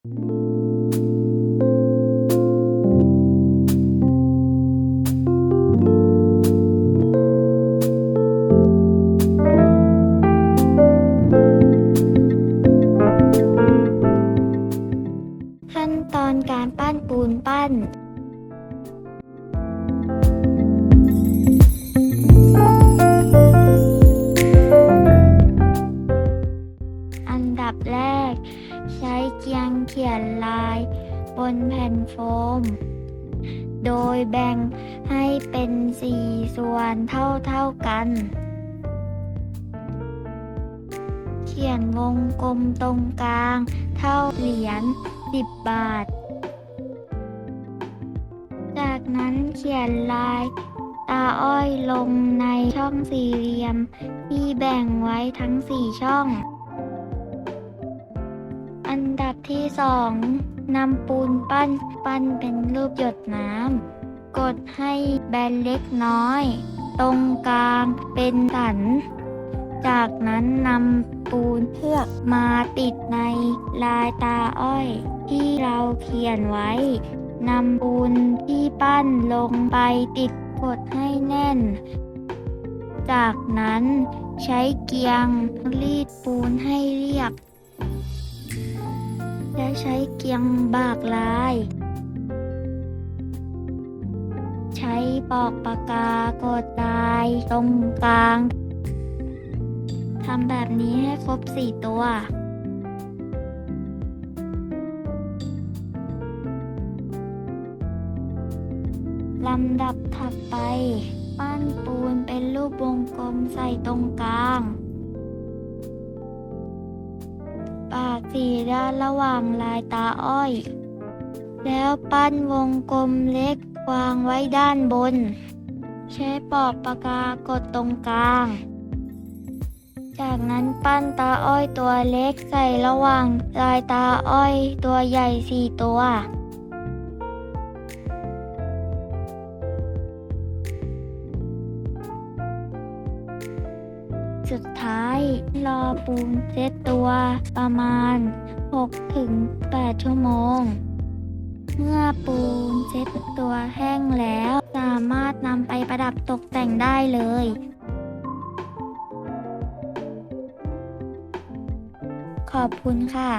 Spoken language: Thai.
ขั้นตอนการปั้นปูนปั้น เขียนลาย บนแผ่นโฟม โดยแบ่งให้เป็นสี่ส่วนเท่าเท่าๆกัน เขียนวงกลมตรงกลาง เท่าเหรียญ10บาท จากนั้นเขียนลายตาอ้อยลงในช่องสี่เหลี่ยม ที่แบ่งไว้ทั้งสี่ช่อง อันดับที่สองนำปูนปั้นปั้นเป็นรูปหยดน้ำ กดให้แบนเล็กน้อย ตรงกลางเป็นสัน จากนั้นนำปูนเพือกมาติดในลายตาอ้อย ที่เราเขียนไว้นำปูนที่ปั้นลงไปติดกดให้แน่น จากนั้นใช้เกียงรีดปูนให้เรียบ และใช้เกียงบากลาย ใช้ปอกปากกากดลายตรงกลางทำแบบนี้ให้ครบสี่ตัว ลำดับถัดไป ปั้นปูนเป็นรูปวงกลมใส่ตรงกลาง ปากสี่ด้านระหว่างลายตาอ้อย แล้วปั้นวงกลมเล็กวางไว้ด้านบน ใช้ปอกปากกากดตรงกลาง จากนั้นปั้นตาอ้อยตัวเล็กใส่ระหว่างลายตาอ้อยตัวใหญ่สี่ตัว สุดท้าย รอปูนเซตตัวประมาณ 6-8 ชั่วโมง เมื่อปูนเซตตัวแห้งแล้ว สามารถนำไปประดับตกแต่งได้เลยขอบคุณค่ะ